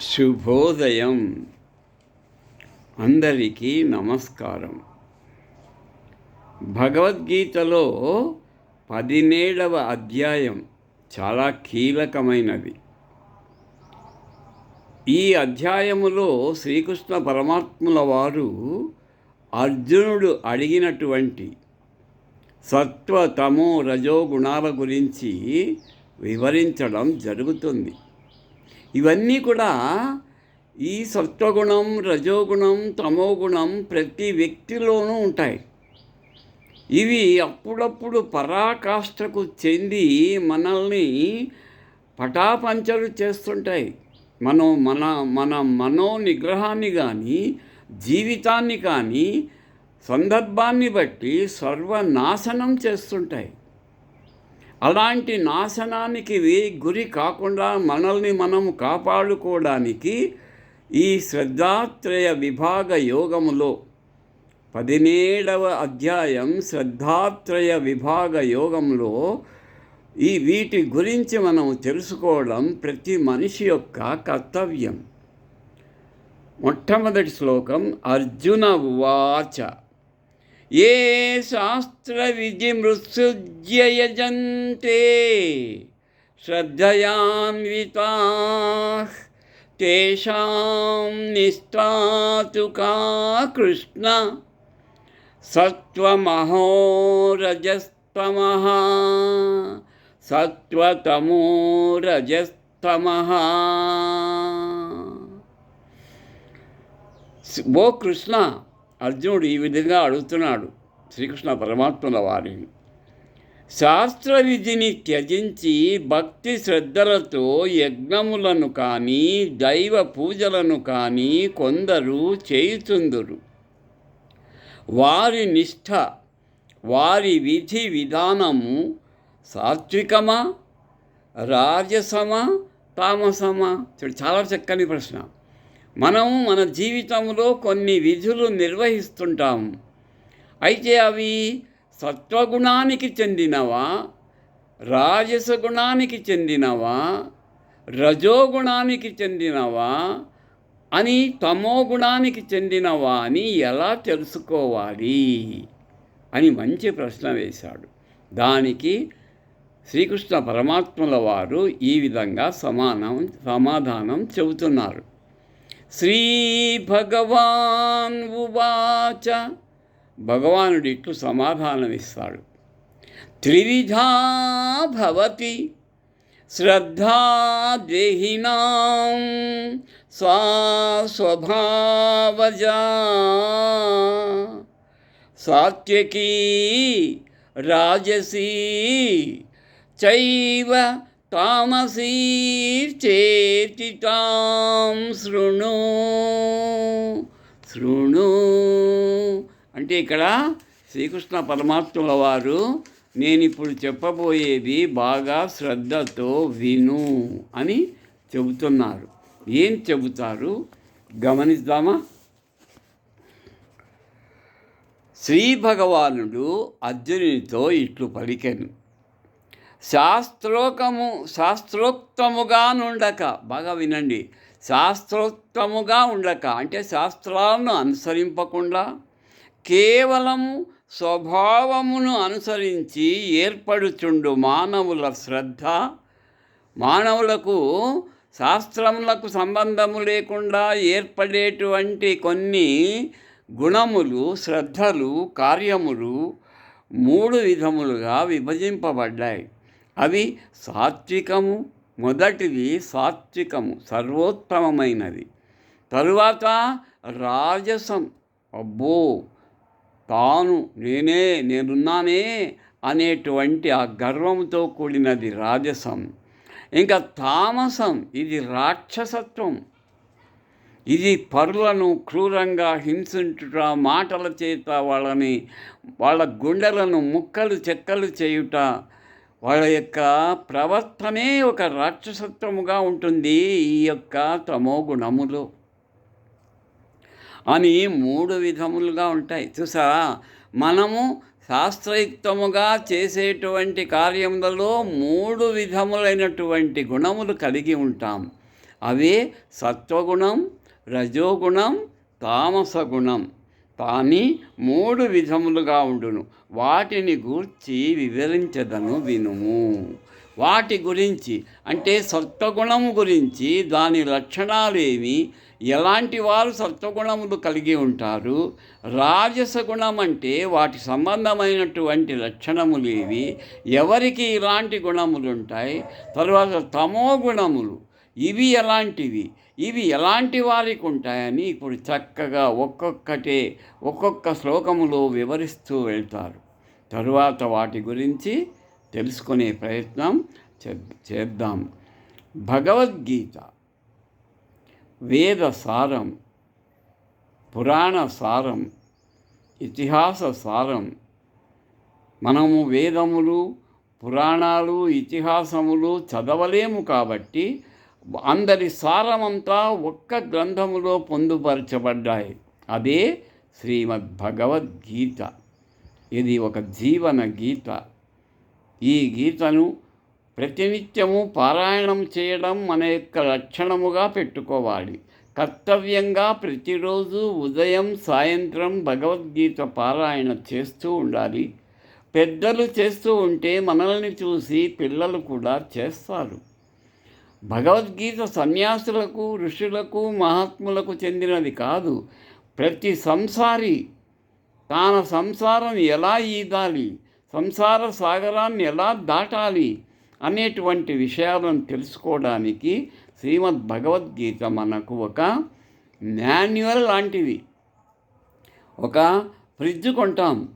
శుభోదయం. అందరికీ నమస్కారం. భగవద్గీతలో పదిహేడవ అధ్యాయం చాలా కీలకమైనది. ఈ అధ్యాయములో శ్రీకృష్ణ పరమాత్ముల వారు అర్జునుడు అడిగినటువంటి సత్వ తమో రజో గుణాల గురించి వివరించడం జరుగుతుంది. ఇవన్నీ కూడా ఈ సత్వగుణం రజోగుణం తమోగుణం ప్రతి వ్యక్తిలోనూ ఉంటాయి. ఇవి అప్పుడప్పుడు పరాకాష్ఠకు చెంది మనల్ని పటాపంచలు చేస్తుంటాయి. మనం మన మన మనో నిగ్రహాన్ని కానీ జీవితాన్ని కానీ సందర్భాన్ని బట్టి సర్వనాశనం చేస్తుంటాయి. అలాంటి నాశనానికి గురి కాకుండా మనల్ని మనం కాపాడుకోవడానికి ఈ శ్రద్ధాత్రయ విభాగ యోగములో పదిహేడవ అధ్యాయం శ్రద్ధాత్రయ విభాగ యోగంలో ఈ వీటి గురించి మనం తెలుసుకోవడం ప్రతి మనిషి యొక్క కర్తవ్యం. మొట్టమొదటి శ్లోకం అర్జున ये शास्त्रविधिमृत्सृज्य यजन्ते श्रद्धयान्विताः तेषां निष्ठातुका कृष्ण? सत्त्वमहो रजस्तमः। सत्त्वतमो रजस्तमः। वो कृष्णा అర్జునుడు ఈ విధంగా అడుగుతున్నాడు శ్రీకృష్ణ పరమాత్మల వారిని. శాస్త్ర విధిని త్యజించి భక్తి శ్రద్ధలతో యజ్ఞములను కానీ దైవ పూజలను కానీ కొందరు చేయుచుందురు. వారి నిష్ఠ వారి విధి విధానము సాత్వికమా రాజసమా తామసమా? చాలా చక్కని ప్రశ్న. మనం మన జీవితంలో కొన్ని విధులు నిర్వహిస్తుంటాము. అయితే అవి సత్వగుణానికి చెందినవా? రాజస గుణానికి చెందినవా? రజోగుణానికి చెందినవా? అని తమో గుణానికి చెందినవా అని ఎలా తెలుసుకోవాలి? అని మంచి ప్రశ్న వేశాడు. దానికి శ్రీకృష్ణ పరమాత్మల వారు ఈ విధంగా సమానం సమాధానం చెబుతున్నారు. శ్రీ భగవాన్ ఉవాచ భగవానుడు ఇట్లు సమాధానం ఇస్తాడు త్రివిధా భవతి శ్రద్ధా దేహినాం స్వా స్వభావజా సాత్వికీ రాజసీ చైవ తామసీర్చేర్చి తాం శృణు శృణు. అంటే ఇక్కడ శ్రీకృష్ణ పరమాత్ముల వారు నేను ఇప్పుడు చెప్పబోయేది బాగా శ్రద్ధతో విను అని చెబుతున్నారు. ఏం చెబుతారు? గమనిద్దామా? శ్రీ భగవానుడు అర్జునునితో ఇట్లు పలికెను. శాస్త్రోకము శాస్త్రోక్తముగా నుండక. బాగా వినండి. శాస్త్రోక్తముగా ఉండక. అంటే శాస్త్రాలను అనుసరింపకుండా కేవలము స్వభావమును అనుసరించి ఏర్పడుచుండు మానవుల శ్రద్ధ. మానవులకు శాస్త్రములకు సంబంధము లేకుండా ఏర్పడేటువంటి కొన్ని గుణములు శ్రద్ధలు కార్యములు మూడు విధములుగా విభజింపబడ్డాయి. అవి సాత్వికము మొదటిది సాత్వికము సర్వోత్తమమైనది. తరువాత రాజసం. అబ్బో! తాను నేనే నేనున్నానే అనేటువంటి ఆ గర్వంతో కూడినది రాజసం. ఇంకా తామసం ఇది రాక్షసత్వం. ఇది పరులను క్రూరంగా హింసించుట మాటల చేత వాళ్ళని వాళ్ళ గుండెలను ముక్కలు చెక్కలు చేయుట వాళ్ళ యొక్క ప్రవర్తనే ఒక రాక్షసత్వముగా ఉంటుంది ఈ యొక్క తమో గుణములు అని మూడు విధములుగా ఉంటాయి. చూసారా మనము శాస్త్రయుక్తముగా చేసేటువంటి కార్యములలో మూడు విధములైనటువంటి గుణములు కలిగి ఉంటాం. అవే సత్వగుణం రజోగుణం తామసగుణం. కానీ మూడు విధములుగా ఉండును. వాటిని గూర్చి వివరించదను వినుము. వాటి గురించి అంటే సత్వగుణము గురించి దాని లక్షణాలేమి? ఎలాంటి వారు సత్వగుణములు కలిగి ఉంటారు? రాజస గుణం అంటే వాటి సంబంధమైనటువంటి లక్షణములేవి? ఎవరికి ఇలాంటి గుణములు ఉంటాయి తర్వాత తమో గుణములు. ఇవి ఎలాంటివి? ఇవి ఎలాంటి వారికి ఉంటాయని ఇప్పుడు చక్కగా ఒక్కొక్కటే ఒక్కొక్క శ్లోకములో వివరిస్తూ వెళ్తారు. తరువాత వాటి గురించి తెలుసుకునే ప్రయత్నం చేద్దాం. భగవద్గీత వేద సారం పురాణ సారం ఇతిహాస సారం మనము వేదములు పురాణాలు ఇతిహాసములు చదవలేము కాబట్టి అందరి సారమంతా ఒక్క గ్రంథములో పొందుపరచబడ్డాయి. అదే శ్రీమద్ భగవద్గీత ఇది ఒక జీవన గీత. ఈ గీతను ప్రతినిత్యము పారాయణం చేయడం మన యొక్క లక్షణముగా పెట్టుకోవాలి. కర్తవ్యంగా ప్రతిరోజు ఉదయం సాయంత్రం భగవద్గీత పారాయణ చేస్తూ ఉండాలి. పెద్దలు చేస్తూ ఉంటే మనల్ని చూసి పిల్లలు కూడా చేస్తారు. భగవద్గీత సన్యాసులకు ఋషులకు మహాత్ములకు చెందినది కాదు. ప్రతి సంసారి తాన సంసారం ఎలా ఈదాలి సంసార సాగరాన్ని ఎలా దాటాలి అనేటువంటి విషయాలను తెలుసుకోవడానికి శ్రీమద్ భగవద్గీత మనకు ఒక మాన్యువల్ లాంటిది. ఒక ఫ్రిడ్జ్ కొంటాం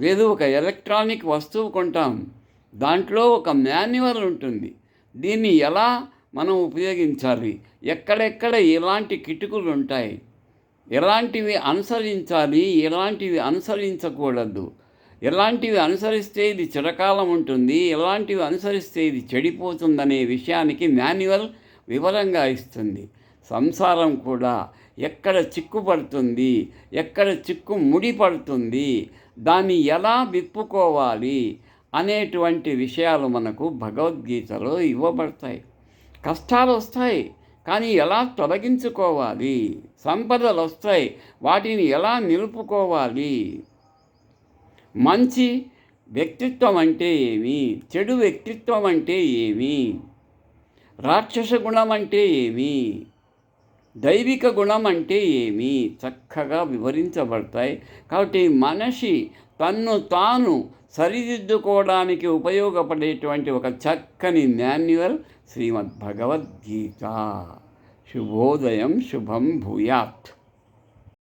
లేదు ఒక ఎలక్ట్రానిక్ వస్తువు కొంటాం దాంట్లో ఒక మాన్యువల్ ఉంటుంది. దీన్ని ఎలా మనం ఉపయోగించాలి? ఎక్కడెక్కడ ఎలాంటి కిటుకులు ఉంటాయి ఎలాంటివి అనుసరించాలి? ఎలాంటివి అనుసరించకూడదు? ఎలాంటివి అనుసరిస్తే ఇది చిరకాలం ఉంటుంది? ఎలాంటివి అనుసరిస్తే ఇది చెడిపోతుందనే విషయానికి మాన్యువల్ వివరంగా ఇస్తుంది. సంసారం కూడా ఎక్కడ చిక్కుపడుతుంది ఎక్కడ చిక్కు ముడిపడుతుంది దాన్ని ఎలా విప్పుకోవాలి? అనేటువంటి విషయాలు మనకు భగవద్గీతలో ఇవ్వబడతాయి. కష్టాలు వస్తాయి కానీ ఎలా తొలగించుకోవాలి? సంపదలు వస్తాయి వాటిని ఎలా నిలుపుకోవాలి? మంచి వ్యక్తిత్వం అంటే ఏమి? చెడు వ్యక్తిత్వం అంటే ఏమి? రాక్షస గుణం అంటే ఏమి? దైవిక గుణం అంటే ఏమి? చక్కగా వివరించబడతాయి. కాబట్టి మనిషి తన్ను తాను సరిదిద్దుకోవడానికి ఉపయోగపడేటువంటి ఒక చక్కని మాన్యువల్ శ్రీమద్ భగవద్గీత శుభోదయం శుభం భూయాత్.